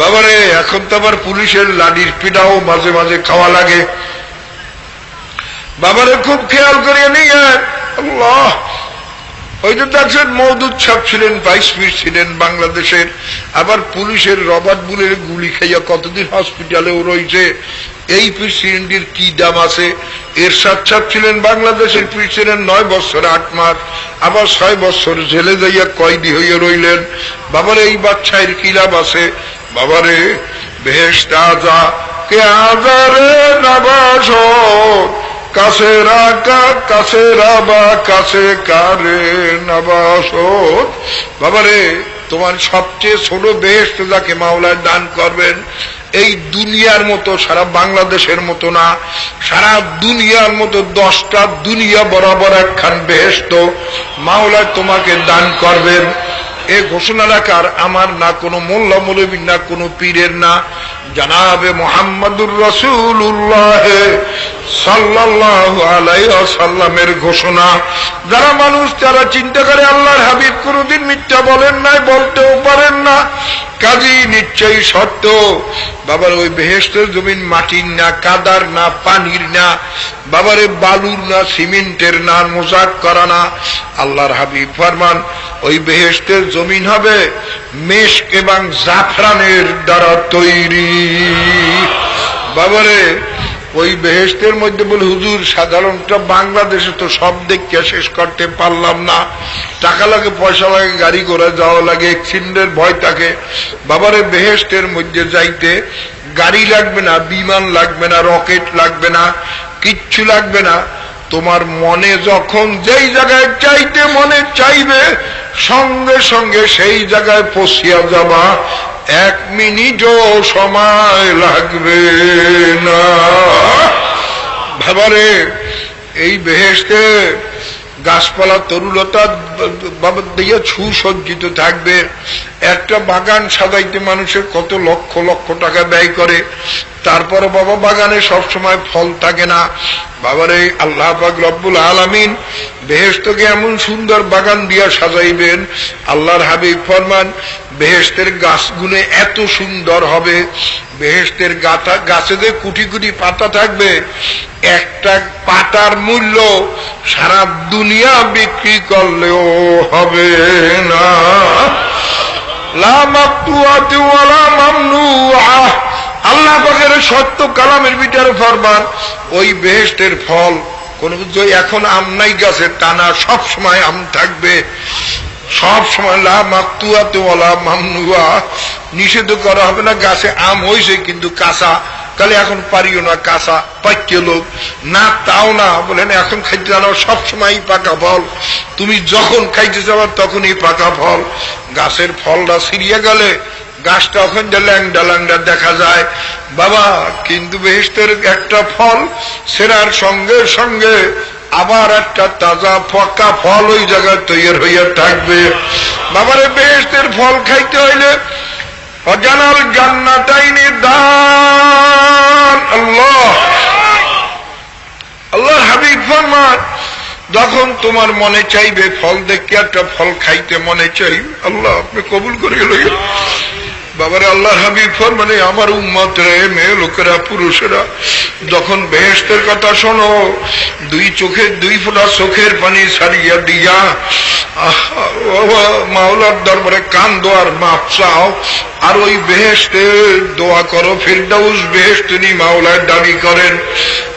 বাবারে, এখন তো আবার পুলিশের লাডির পিঠাও মাঝে মাঝে খাওয়া লাগে। বাবারে, খুব খেয়াল করিয়ে নিয়ে ওই যে দেখছেন মৌদুদ সাহেব ছিলেন, ভাইস পিস ছিলেন বাংলাদেশের, আবার পুলিশের রবার্ট বুলের গুলি খাইয়া কতদিন হসপিটালেও রয়েছে, এই প্রেসিডেন্টের কি দাম আছে? এর সাক্ষাৎ ছিলেন বাংলাদেশের প্রেসিডেন্ট, নয় বছর, আট মাস, আবার ছয় বছর জেলে যাইয়া কয়দি হইয়া রইলেন। বাবার, এই বাচ্চায়ের কি লাভ আছে? বাবারে বেহেস্ত আজা কে আজারে নাবাস কাছে রাখা, কাছে রাবা, কাছে কারে নাবাসত বাবারে, তোমার সবচেয়ে ছোট বেহেস্ত যাকে মাওলায় দান করবেন, এই দুনিয়ার মতো, সারা বাংলাদেশের মতো না, সারা দুনিয়ার মতো দশটা দুনিয়া বরাবর একখান বেহেস্ত মাওলায় তোমাকে দান করবেন। এ ঘোষণা রাখার আমার না কোনো মোল্লা মৌলবী, না কোনো পীরের না। জানাবে মোহাম্মদুর রসুল্লাহ সাল্লাহ আলাইসাল্লামের ঘোষণা। যারা মানুষ, যারা চিন্তা করে আল্লাহর হাবিব কোনদিন মিথ্যা বলেন নাই, বলতেও পারেন না। কাজী নিশ্চয়ই সত্য। বাবার ওই বেহেস্তের জমিন মাটির না, কাদার না, পানির না। বাবারে বালুর না, সিমেন্টের না, মোজাক করা না। আল্লাহর হাবিব ফরমান, ওই বেহেস্তের জমিন হবে মেষ এবং জাফরানের দ্বারা তৈরি। বাবারে, ওই বেহেস্তের মধ্যে বলে, হুজুর সাধারণত বাংলাদেশে তো সব দেখিয়া শেষ করতে পারলাম না। টাকা লাগে, পয়সা লাগে, গাড়ি করে যাওয়া লাগে এক্সিডেন্টের ভয় থাকে। বাবারে বেহেস্তের মধ্যে যাইতে গাড়ি লাগবে না, বিমান লাগবে না, রকেট লাগবে না, কিচ্ছু লাগবে না। তোমার মনে যখন যেই জায়গায় চাইতে মনে চাইবে সঙ্গে সঙ্গে সেই জায়গায় পশিয়া যাবা। এক মিনিটও সময় লাগবে না। ভাবারে, এই বেহেস্তে গাছপালা তরুলতা দিয়ে সুসজ্জিত থাকবে। একটা বাগান সাজাইতে মানুষের কত লক্ষ লক্ষ টাকা ব্যয় করে। তারপরে বাবা বাগানে সব সময় ফল থাকে না। বাবার এই আল্লাহ রব্বুল আলামিন বেহেস্তকে এমন সুন্দর বাগান দিয়া সাজাইবেন। আল্লাহর হাবিব ফরমান বেহেস্তের গাছগুলো এত সুন্দর হবে। বেহেস্তের গাথা গাছে যে কুটি কুটি পাতা থাকবে। একটা পাতার মূল্য সারা দুনিয়া বিক্রি করলেও হবে না। আল্লাহ পাকের সত্য কালামের ভিতরে ফরবার ওই বেহেস্টের ফল। কোন কিছু এখন আম নাই গাছে টানা সব সময় আম থাকবে। সব সময় লা মাকতুয়াতে ওলা মামনুয়া। নিষেধ করা হবে না, গাছে আম হয়েছে কিন্তু কাঁচা। তাহলে এখন পারিও না, কাঁচা পাইকে লোক। না, তাও না বলেন এখন খাইতে জানো সবসময় পাকা ফল। তুমি যখন খাইতে যাব, তখনই পাকা ফল। গাছের ফলটা ছিঁড়িয়ে গেলে, গাছটা ওখান ল্যাংডা ল্যাংডা দেখা যায়। বাবা, কিন্তু বেহেস্তের একটা ফল সেরার সঙ্গে সঙ্গে আবার একটা তাজা পকা ফল ওই জায়গায় তৈরি হইয়া থাকবে। বাবারে বেহেস্তের ফল খাইতে হইলে আল্লাহ। আল্লাহ হাবিব ফরমান, যখন তোমার মনে চাইবে ফল দেখে একটা ফল খাইতে মনে চাই, আল্লাহ আপনি কবুল করে লইয়া। বাবারে আল্লাহ হাবিব মানে আমার উম্মত রে মেয়ে লোকেরা, পুরুষেরা, যখন বেহেস্তের কথা শোনো, দুই চোখের দুই ফোঁটা চোখের পানি সারিয়া দিয়া মাওলার দরবারে কান দোয়ার মাপ চাও, আর ওই বেহেস্তে দোয়া করো, ফিরদাউস বেহেস্তিনি মাওলার দাবি করেন।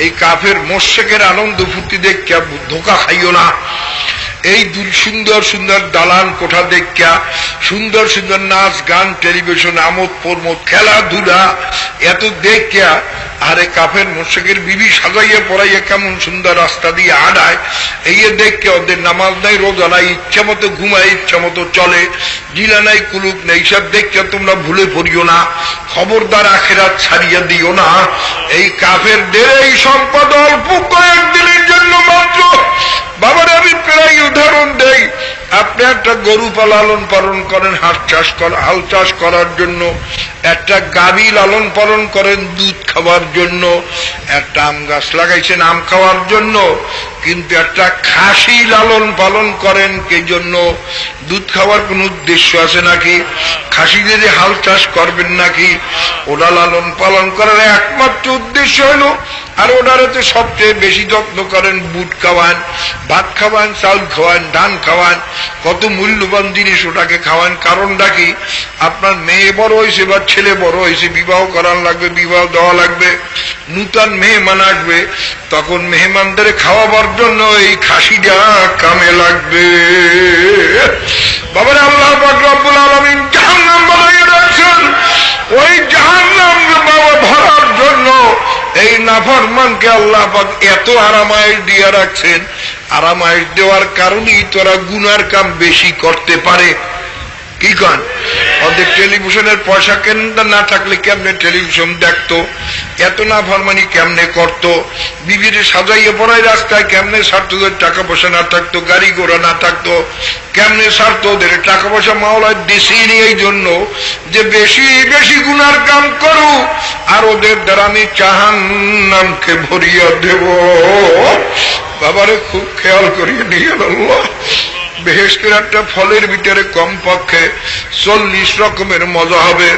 এই কাফের মোর্শেকের আনন্দ ফুর্তি দেখে ধোকা খাইও না? এই সুন্দর সুন্দর দালান কোঠা দেখা সুন্দর সুন্দর নাচ গান, টেলিভিশন, আমোদ প্রমোদ, খেলাধুলা, এত দেখা আরে কাফের মোশেকের বিবি সাজাইয়া পড়াইয়া কেমন সুন্দর রাস্তা দিয়ে আড়ায় এই দেখে ওদের নামাজ নাই, রোজা নাই, ইচ্ছা মতো ঘুমায়, ইচ্ছা মতো চলে জিলা নাই কুলুক নেই সব দেখে তোমরা ভুলে পড়িও না, খবরদার আখেরাত ছাড়িয়া দিও না, এই কাফেরদের এই সম্পদ অল্প কয়েক দিনের জন্য মাত্র বাবার, আমি প্রায় উদাহরণ দেই। আপনি একটা গরু লালন পালন করেন, হাঁস চাষ করা, হাল চাষ করার জন্য, একটা গাভী লালন পালন করেন, দুধ খাওয়ার জন্য, একটা আম গাছ লাগাইছেন আম খাওয়ার জন্য, কিন্তু একটা খাসি লালন পালন করেন কে জন্য দুধ খাওয়ার কোন উদ্দেশ্য আছে নাকি? খাসিদের হাল চাষ করবেন নাকি? ওরা লালন পালন করার একমাত্র উদ্দেশ্য হলো আর ওনারাতে সবচেয়ে বেশি যত্ন করেন, বুট খাওয়ান, ভাত খাওয়ান, চাউল খাওয়ান, ধান খাওয়ান, কত মূল্যবান জিনিস ওটাকে খাওয়ান। কারণটা কি? আপনার মেয়ে বড় হয়েছে বা ছেলে বড় হয়েছে, বিবাহ করার লাগবে, বিবাহ দেওয়া লাগবে, নূতন মেহমান আসবে, তখন মেহমানদের খাওয়াবার জন্য এই খাসিটা কামে লাগবে। বাবার আল্লাহ রব্বুল আলমিন জাহান্নাম বানাইয়ে রাখছেন ওই জাহান্নাম বাবা ভরার জন্য এই নাফরমানকে আল্লাহ এত আরামায়েশ দিয়ে রাখছেন। আরামায়েশ দেওয়ার কারণেই তোরা গুনার কাম বেশি করতে পারে। কি কন ওদের টেলিভিশনের পয়সা কেনটা না থাকলে কেমনে টেলিভিশন দেখতো? এত না ফরমানি কেমনে করত? বিবির সাজাইয়ে পড়ায় রাস্তায় কেমনে সারতো ওদের টাকা পয়সা না থাকতো? গাড়ি ঘোড়া না থাকতো? কেমনে সারতো ওদের টাকা পয়সা মাওলায় নেই এই জন্য যে বেশি বেশি গুনার কাম করু, আর ওদের দ্বারা আমি চাহান নামকে ভরিয়া দেব। বাবারে, খুব খেয়াল করিয়ে নিয়ে আল্লাহ। বেহেস্তের একটা ফলের ভিতরে কম পক্ষে চল্লিশ রকমের মজা হবে।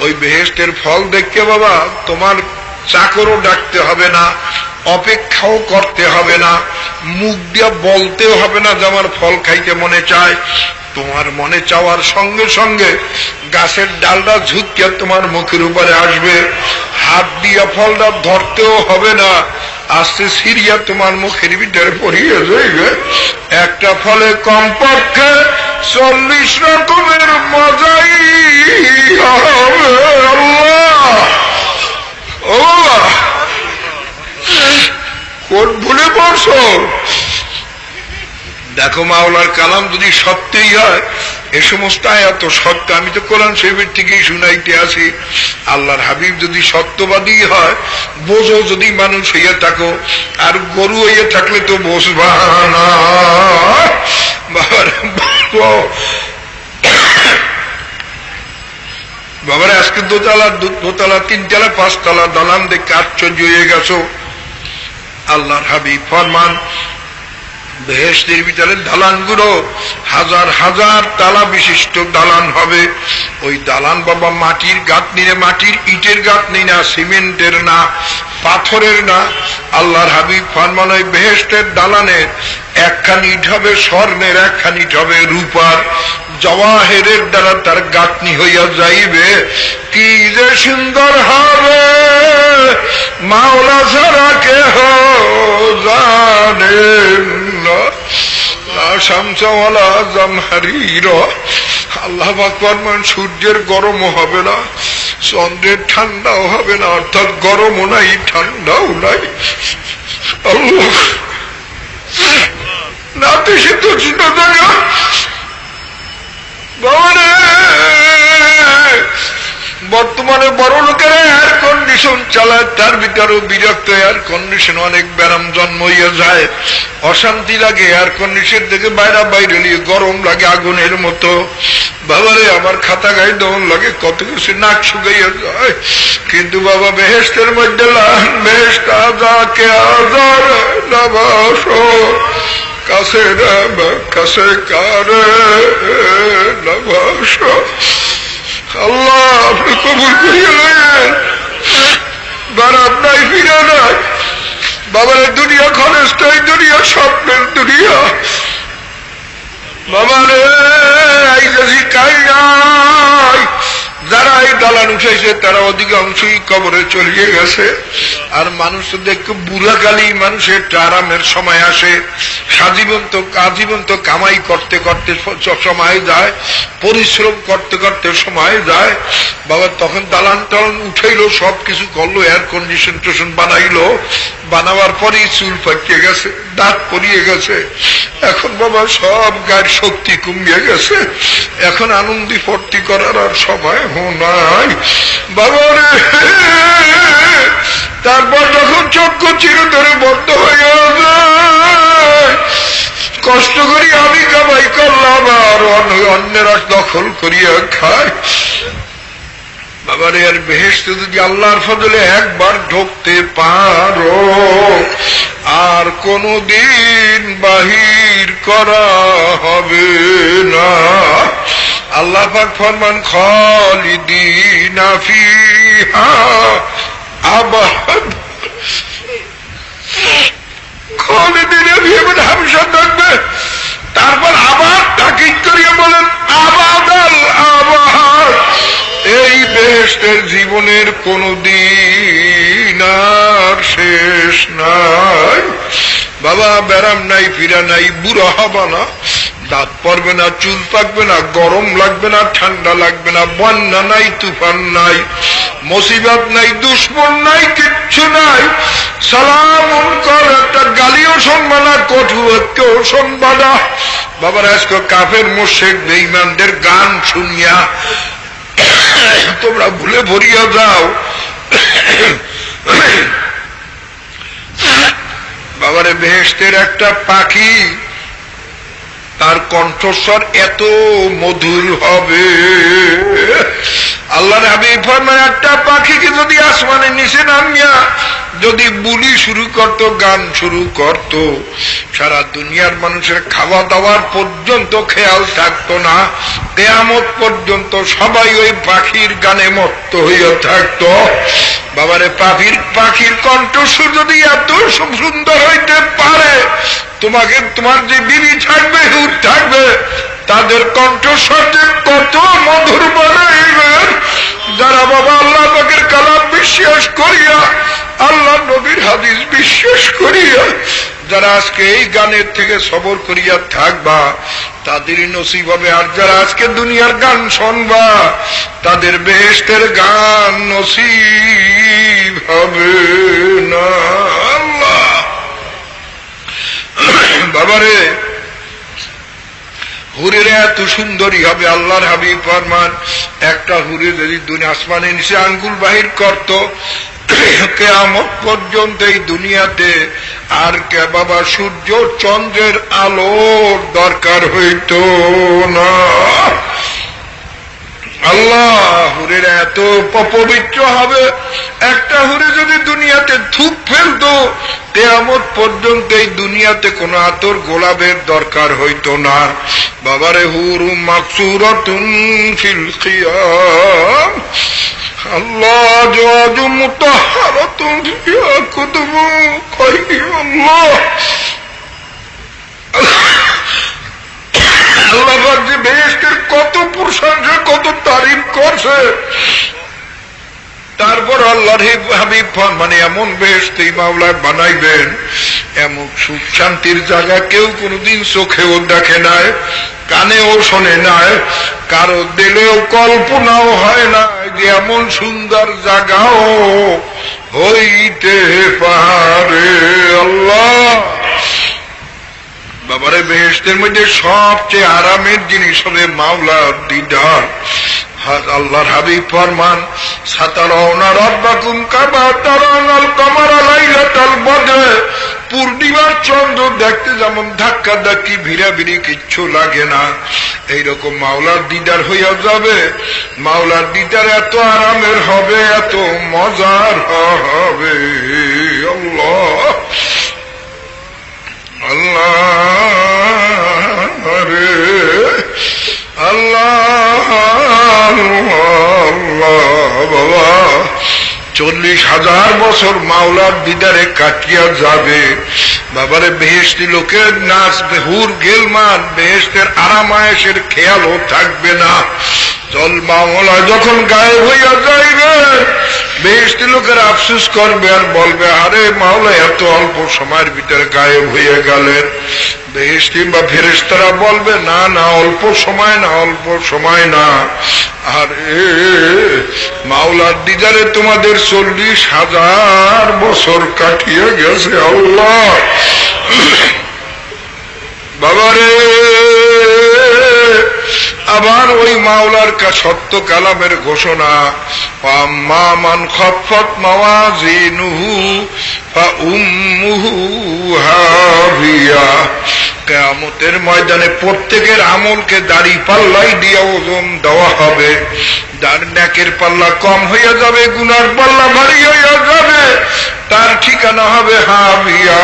ওই বেহেস্তের ফল দেখতে বাবা, তোমার চাকরও ডাকতে হবে না, অপেক্ষাও করতে হবে না, মুখ দিয়ে বলতেও হবে না যে আমার ফল খাইতে মনে চায়। তোমার মনে চাওয়ার সঙ্গে সঙ্গে গাছের ডালটা ঝুঁকিয়া তোমার মুখের উপরে আসবে। হাত দিয়া ফলটা ধরতেও হবে না। আস্তে সিরিয়া তোমার মুখের ভিতরে পড়িয়ে যাইবে। একটা ফলে কমপক্ষে চল্লিশ রকমের মজাই হবে কোন ভুলে পড়ছো? দেখো মাওলার কালাম যদি সত্যিই হয় এ সমস্ত আয়াত সত্য, আমি তো কোরআন শরীফের থেকেই শুনাইতে আছি আল্লাহর হাবিব যদি সত্যবাদী হয়, বোঝো যদি মানুষ হইয়া থাকো, আর গরু হইয়া থাকলে তো বসবা না। বাবার, আজকে দোতলা দোতলা, তিনতলা, পাঁচতলা, দালান দেখে আশ্চর্য হয়ে গেছো। আল্লাহর হাবিব, ফরমান বেহেস্তের ভিতরে দালানগুলো হাজার হাজার তালা বিশিষ্ট দালান হবে। ওই দালান বাবা মাটির গাঁথনি না মাটির ইটের গাঁথনি না, সিমেন্টের না, পাথরের না। আল্লাহর হাবিব ফরমান, ওই বেহেস্তের দালানের একখানি ইট হবে, স্বর্ণের একখানি ইট হবে, রূপার জওয়াহেরের দ্বারা তার গাঁথনি হইয়া যাইবে। কি যে সুন্দর হবে, মাওলা ছাড়া কেহ না আল্লাহ সূর্যের গরমও হবে না, চন্দ্রের ঠান্ডাও হবে না, অর্থাৎ গরমও নাই, ঠান্ডাও নাই। আল্লাহ। তো চিন্তা বর্তমানে বড় লোকেরা এয়ার কন্ডিশন চালায়, তার ভিতরেও বিরক্ত এয়ার কন্ডিশন অনেক ব্যারাম জন্ম হইয়া যায়। অশান্তি লাগে এয়ার কন্ডিশন থেকে বাইরা, বাইরে নিয়ে গরম লাগে, আগুনের মতো। বাবারে, আমার খাতা গায়ে দমন লাগে, কত কিছু নাক শুকাইয়া যায়। কিন্তু বাবা বেহেস্তের মধ্যে নবাস কাছে কাছে কারে নবাস আল্লাহ, আপনি কবুল করিয়া নেন। বার নাই ফিরে নাই। বাবার দুনিয়া খরচটাই দুনিয়া স্বপ্নের দুনিয়া। বাবারে, এই যদি কাই নাই যারা এই দালান উঠাইছে, তারা অধিকাংশই কবরে চলিয়ে গেছে। আর মানুষ তো দেখো বুড়াকালী মানুষের একটা আরামের সময় আসে। সাজীবন তো আজীবন তো কামাই করতে করতে সময় যায়, পরিশ্রম করতে করতে সময় যায়। বাবা তখন দালান টালান উঠাইলো সব কিছু করল এয়ার কন্ডিশন টোশন বানাইলো। বানাবার পরেই চুল পাকিয়ে গেছে, দাঁত পরিয়ে গেছে। এখন বাবা সব গায়ের শক্তি কমিয়ে গেছে। এখন আনন্দি ফর্তি করার আর সময় হো নাই। বাবা রে তারপর যখন চক্ষু চিরতরে বন্ধ হয়ে গেল কষ্ট করি আমি কামাই করলাম আর অন্য- অন্যেরা দখল করিয়া খায় বাবারে, আর বেহেস্তে যদি আল্লাহর ফজলে একবার ঢুকতে পারো, আর কোনদিন বাহির করা হবে না। আল্লাহ পাক ফরমান, খালিদিন ফিহা আবাদ। খালিদিন ফিহা মানে হামেশা থাকবে। তারপর আবার তাকিদ করিয়া বলেন আবাদ আল আবাদ। এই বেহেস্টের জীবনের কোনো দিন আর শেষ নাই। বাবা, ব্যারাম নাই, ফিরা নাই, বুড়া হবা না। দাঁত পড়বে না, চুল পাকবে না, গরম লাগবে না, ঠান্ডা লাগবে না, বন্যা নাই, তুফান নাই, মুসিবত নাই, দুশ্মন নাই, কিচ্ছু নাই। সালাম কর, একটা গালিও শুনবা না, কঠু কেউ শুনবা না। বাবার, আজকে কাফের মোশেক বেইমানদের গান শুনিয়া তোমরা ভুলে ভরিয়া যাও। বাবারে বেহেস্তের একটা পাখি তার কণ্ঠস্বর এত মধুর হবে। আল্লাহ হাবিব ফরমান একটা পাখিকে যদি আসমানে নিচে নামিয়া যদি বুলি শুরু করত, গান শুরু করত, সারা দুনিয়ার মানুষের খাওয়া দাওয়ার পর্যন্ত খেয়াল থাকতো না। কেয়ামত পর্যন্ত সবাই ওই পাখির গানে মত্ত হইয়া থাকতো। বাবারে, পাখির পাখির কণ্ঠস্বর যদি এত সুন্দর হইতে পারে তোমাকে, তোমার যে বিবি থাকবে হুর থাকবে তাদের কণ্ঠস্বর যে কত মধুর বানাইবেন যারা বাবা আল্লাহ পাকের কালাম বিশ্বাস করিয়া, আল্লাহ নবীর হাদিস বিশ্বাস করিয়া, যারা আজকে এই গানের থেকে সবর করিয়া থাকবা তাদেরই নসিব হবে। আর যারা আজকে দুনিয়ার গান শুনবা, তাদের বেহেস্তের গান নসিব হবে না। বাবারে, হুরের এত সুন্দরী হবে, আল্লাহর হাবিব, ফরমান, একটা হুরে যদি দুনিয়া আসমানে নিচে আঙ্গুল বাহির করত, কেয়ামত পর্যন্ত এই দুনিয়াতে আর কে বাবা, সূর্য চন্দ্রের আলোর দরকার হইত না। আল্লাহ হুরের এত পবিত্র হবে, একটা হুরে যদি দুনিয়াতে থুক ফেলতো তেয়ামত পর্যন্ত এই দুনিয়াতে কোন আতর গোলাপের দরকার হইতো না। বাবারে হুরু মাকসুরাতুন ফিল আল্লাহ আল্লাহ আল্লাহ পাক যে বেহেস্তের কত প্রশংসা কত তারিফ করছে। তারপর আল্লাহর হাবিব মানে এমন বেহেস্ত এই মাওলায় বানাইবেন, এমন সুখ শান্তির জায়গা কেউ কোনোদিন চোখেও দেখে নাই, কানেও শোনে নাই, কারও দিলেও কল্পনাও হয় না যে এমন সুন্দর জায়গাও হইতে পারে আল্লাহ। বাবারে বেহেস্তের মধ্যে সবচেয়ে আরামের জিনিস হবে মাওলার দিদার। আল্লাহর হাবিব ফরমান পূর্ণিমার চন্দ্র দেখতে যেমন ধাক্কা ধাক্কি ভিড়াভিড়ি কিচ্ছু লাগে না। এইরকম মাওলার দিদার হইয়া যাবে। মাওলার দিদার এত আরামের হবে, এত মজার হবে। আল্লাহ। আল্লাহ রে আল্লাহ বাবা চল্লিশ হাজার বছর মাওলার দিদারে কাটিয়া যাবে। বাবারে বেহেস্তি লোকের নাচ হুর গেলমান বেহেস্তের আরামায়েশের খেয়ালও থাকবে না। চল মামলা যখন গায়েব হইয়া যাইবে বেশটি লোকের আফসুস করবে আর বলবে, আরে মাওলা, এত অল্প সময়ের ভিতরে গায়েব হইয়া গেলেন। বেশটি বা ফেরেস্তারা বলবে, না না, অল্প সময় না, অল্প সময় না। আর এ, মাওলার দিদারে তোমাদের চল্লিশ হাজার বছর কাটিয়ে গেছে আল্লাহ। বাবারে, আবার ওই মাওলার কা সত্য কালামের ঘোষণা মা মান খফত মাওয়াজিনুহু, ফা হাবিয়া। কেয়ামতের ময়দানে প্রত্যেকের আমলকে দাড়ি পাল্লাই দিয়ে ওজন দেওয়া হবে। যার ন্যাকের পাল্লা কম হইয়া যাবে, গুনার পাল্লা ভারী হইয়া যাবে, তার ঠিকানা হবে হাবিয়া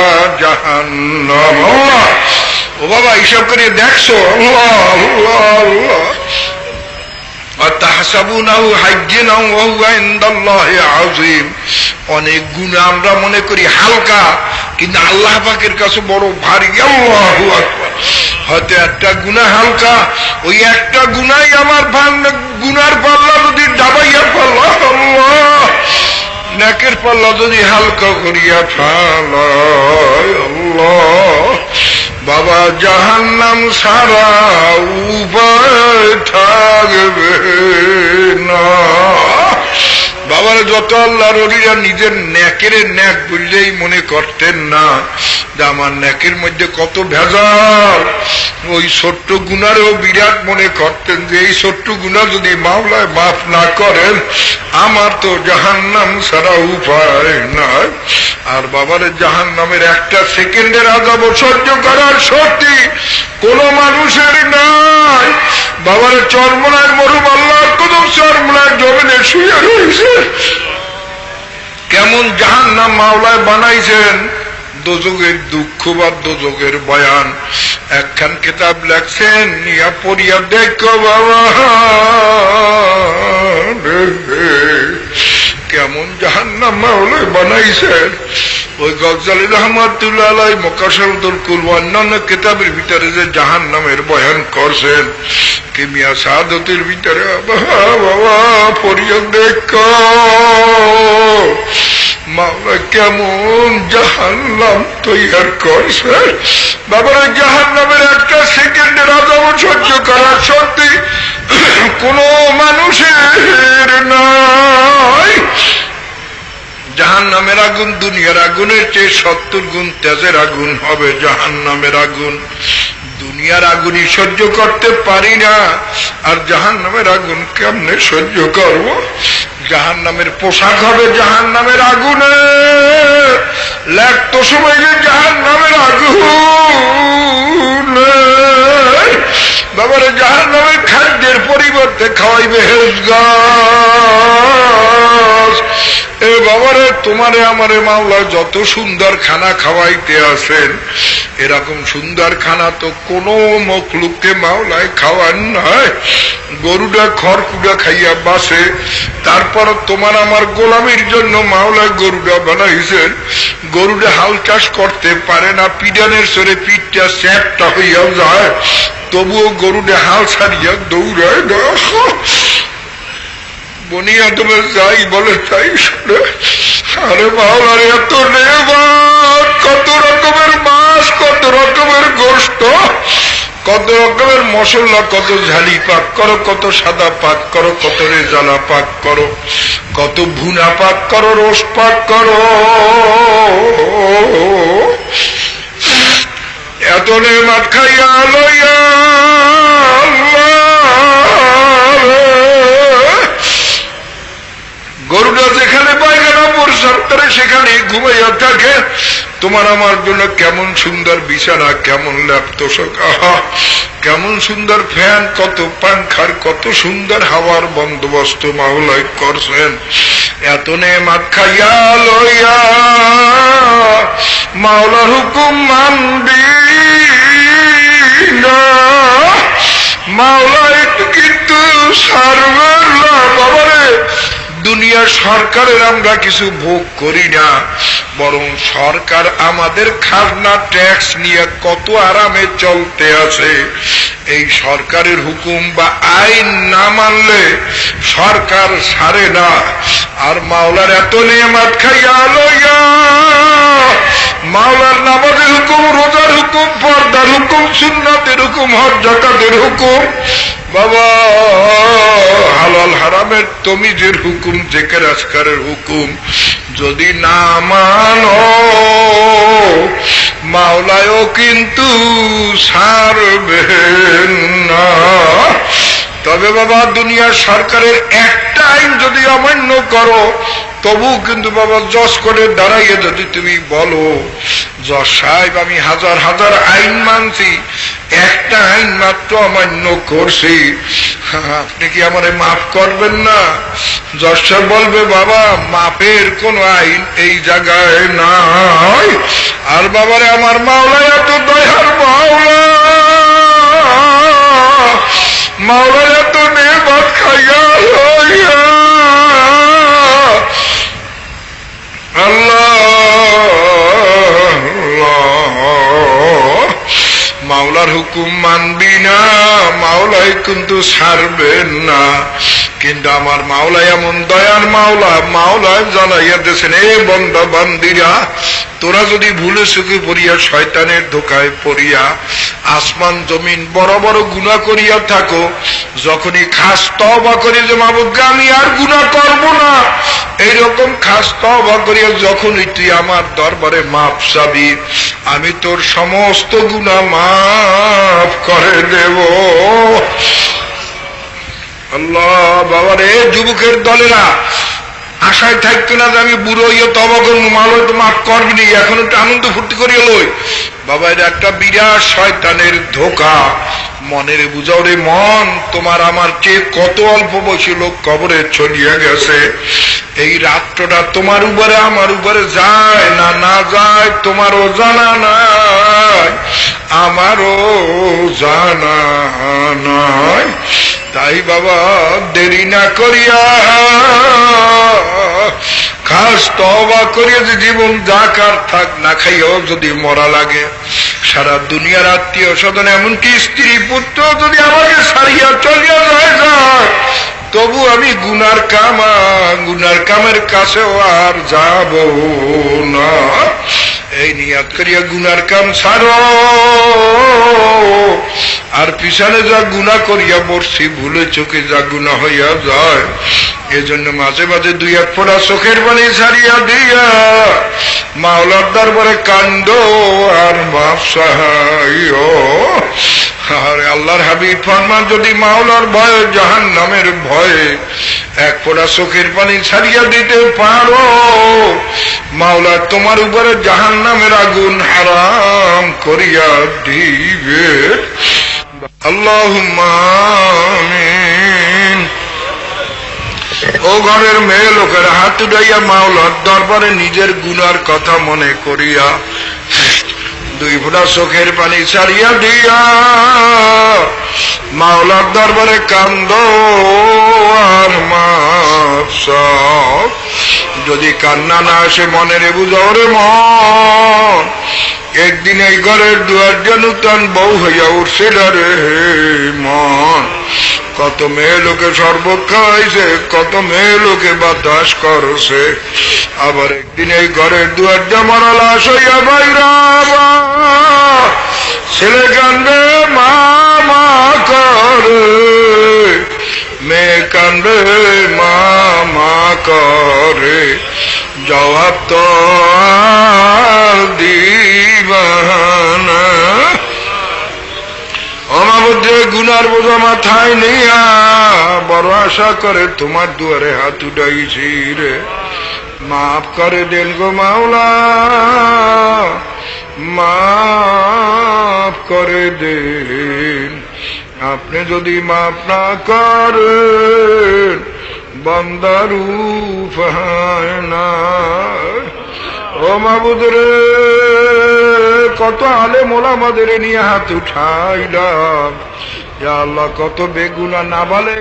আল্লাহ! ও বাবা, এইসব করে দেখছ? অনেক গুণ আমরা মনে করি হালকা, কিন্তু আল্লাহ পাকের কাছে বড় ভারী। আল্লাহু আকবার। হয়তো একটা গুণা হালকা, ওই একটা গুণাই আমার গুনার পাল্লা যদি ডাবাইয়া পাল্লা নাকের পাল্লা যদি হালকা করিয়া আল্লাহ। বাবা জাহান্নাম সারা উপায় থাকবে না। বাবার যত আল্লাহর অলিরা নিজের ন্যাকের ন্যাক বুঝলেই মনে করতেন না। যে আমার ন্যাকের মধ্যে কত ভেজাল। ওই ছোট্ট গুনারও বিরাট মনে করতেন যে এই ছোট্ট গুণা যদি মামলায় মাফ না করেন, আমার তো জাহান্নাম ছাড়া উপায় নাই। আর বাবার জাহান নামের একটা সেকেন্ডের আজাব সহ্য করার শক্তি কোন মানুষের নাই। বাবার, চরমনায় মরুম, আল্লাহর কোন চরমনায় জমিনে শুয়ে রয়েছে। কেমন জাহান নাম মাওলায় বানাইছেন। দোজগের দুঃখ বা দোজগের বয়ান। একখান কিতাব লেখছেন ইয়া পড়িয়া দেখো বাবা। কেমন জাহান্নাম মাওলায় বানাইছেন। ওই গজালি রহমতুল্লাহ মোকাশারুল কুল, অন্যান্য কিতাবের ভিতরে যে জাহান নামের বয়ান করছেন কিমিয়া সাদতের ভিতরে? বাবা বাবা, পড়িয়া দেখো। মাওলা কেমন জাহান্নাম তৈয়ার করছে বাবার জাহান নামের একটা সেকেন্ডের আদম সহ্য করার সত্যি কোন মানুষের নাই। জাহান নামের আগুন, দুনিয়ার আগুনের চেয়ে সত্তর গুণ তেজের আগুন হবে জাহান নামের আগুন। দুনিয়ার আগুনই সহ্য করতে পারি না, আর জাহান নামের আগুন কেমনে সহ্য করব? জাহান নামের পোশাক হবে জাহান নামের আগুনে লাগতো সময় যে জাহান নামের আগুন। বাবার জাহান নামের খাদ্যের পরিবর্তে খাওয়াইবে হেস গাছ এ বাবারে, তোমারে আমারে মাওলা যত সুন্দর খানা খাওয়াইতে আসেন এরকম সুন্দর খানা তো কোন মখলুককে মাওলায় খাওয়ান নয় গরুটা খড়কুটা খাইয়া বাসে, তারপর তোমার আমার গোলামির জন্য মাওলায় গরুটা বানাইছেন। গরুটা হাল চাষ করতে পারে না, পিডানের সরে পিঠটা স্যাপটা হইয়া যায়। তবুও গরুটা হাল ছাড়িয়া দৌড়ায় বনিয়া তুমি যাই বলে তাই শুনে, আরে বাবার এত নেবার, কত রকমের মাছ, কত রকমের গোস্ত কত রকমের মশলা, কত ঝালি পাক করো, কত সাদা পাক করো, কত রেজালা পাক করো, কত ভুনা পাক করো রোস পাক করো। এত নেমাত খাইয়া লইয়া গরুটা যেখানে পায়খানা পরিষ্কার করে সেখানে ঘুমাইয়া থাকে। তোমার আমার জন্য কেমন সুন্দর বিছানা, কেমন ল্যাপতোষক আহা, কেমন সুন্দর ফ্যান, কত পাংখার, কত সুন্দর হাওয়ার বন্দোবস্ত মাওলাই করছেন। এত খাইয়া লইয়া মাওলার হুকুম মানবি না। মাওলা, একটু কিন্তু সারবেন না, বাবারে। দুনিয়ার সরকারের আমরা কিছু ভোগ করি না, বরং সরকার আমাদের খাজনা ট্যাক্স নিয়ে কত আরামে চলতে আছে। এই সরকারের হুকুম বা আইন না মানলে সরকার সারে না। আর মাওলার এত নিয়মাত খাইয়া লইয়া, মাওলার নামাজের হুকুম, রোজার হুকুম, পর্দার হুকুম, সুন্নাতের হুকুম হজ জাকাতের হুকুম। বাবা হালাল হারামের তমিজের হুকুম, জেকের আজকারের হুকুম। যদি না মানো, মাওলায়ও কিন্তু সারবেন না। তবে বাবা, দুনিয়ার সরকারের একটা আইন যদি অমান্য করো তবু কিন্তু বাবা যশ করে দাঁড়াইয়ে যদি তুমি বলো যশ সাহেব, আমি হাজার হাজার আইন মানছি, একটা আইন মাত্র অমান্য করছি। আপনি কি আমারে মাফ করবেন না? যশোর বলবে, বাবা, মাপের কোন আইন এই জায়গায় নাই। আর বাবারে, আমার মাওলায় এত দয়ার মাওলা। মাওলায় এত মাওলার হুকুম মানবি না মাওলাই কিন্তু ছাড়বেন না। কিন্তু আমার মাওলা এমন দয়ার মাওলা, মাওলায় জানাইয়া দিয়েছেন, এ বন্দা বান্দিরা তোরা যদি ভুলে সুখে পড়িয়া শয়তানের ধোকায় পড়িয়া আসমান, জমিন বড় বড় গুণা করিয়া থাকো, যখনই খাস তবা করি যে মাবুদকে আমি আর গুণা করব না। এইরকম খাস তবা করিয়া যখনই তুই আমার দরবারে মাপ চাবি, আমি তোর সমস্ত গুণা মাফ করে দেব। আল্লাহ বাবারে যুবকের দলেরা, আশায় থাকতো না যে আমি বুড়ো ইয়ে তবা মালো তো মাফ করবি নি, এখন একটু আনন্দ ফুর্তি করি লই। বাবা এটা একটা বিরাট শয়তানের ধোকা। মনের বুঝাও রে, মন, তোমার আমার চেয়ে কত অল্প বয়সী লোক কবরে ছড়িয়ে গেছে। এই রাত্রটা তোমার উপরে, আমার উপরে যায় না না যায়, তোমারও জানা নাই, আমারও জানা নাই। তাই বাবা, দেরি না করিয়া খাস তবা করিয়া যে জীবন যাকার থাক, না খাইয়াও যদি মরা লাগে। সারা দুনিয়ার আত্মীয় স্বজন এমনকি স্ত্রী পুত্র যদি আমাকে সারিয়া চলিয়া যায় যায় তবু আমি গুনার কামা, গুনার কামের কাছেও আর যাব না। এই নিয়াত করিয়া গুনার কাম ছাড়ো। আর পিছনে যা গুণা করিয়া বসছি ভুলে চোখে যা গুণা হইয়া যায়। এজন্য মাঝে মাঝে দুই এক ফোড়া চোখের পানি ছাড়িয়া দিয়া মাওলার দরবারে কান্দ আর সাহায্য আরে আল্লাহর হাবিব, ফরমান যদি মাওলার ভয় জাহান নামের ভয়ে এক ফোঁটা চোখের পানি ছাড়িয়া দিতে পারো, মাওলা তোমার উপরে জাহান নামের আগুন হারাম করিয়া দিবে। আল্লাহ ও ঘরের মেয়ে লোকের হাত উঠাইয়া মাওলার দরবারে নিজের গুনার কথা মনে করিয়া দুই ফোঁটা চোখের পানি ছাড়িয়া দিয়া মাওলার দরবারে কান্দ আর মাপ যদি কান্না না আসে মনের বুঝাও রে মন, একদিন এই ঘরের দুয়ার নূতন বউ হইয়া উঠছে রে মন। কত মেয়ে লোকে সর্বক খাইছে কত মেয়ে লোকে বাতাস করছে। আবার একদিন এই ঘরের দুয়ার মরা লাশ হইয়া বাইরা ছেলে কান্দে মা মা মেয়ে কান্দে মা মা করে। জবাব তো দিবানা অনাবদ্ধে গুনার বোঝা মাথায় নিয়া। বড় আশা করে তোমার দুয়ারে হাত উঠাইছি রে। মাফ করে দেন গো মাওলা। মাফ করে দেন। আপনি যদি মাফ না করেন বন্দারু না। ও মাবুদ রে কত আলে মোলামাদের নিয়ে হাত উঠাইলাম। আল্লাহ কত বেগুনা না বলে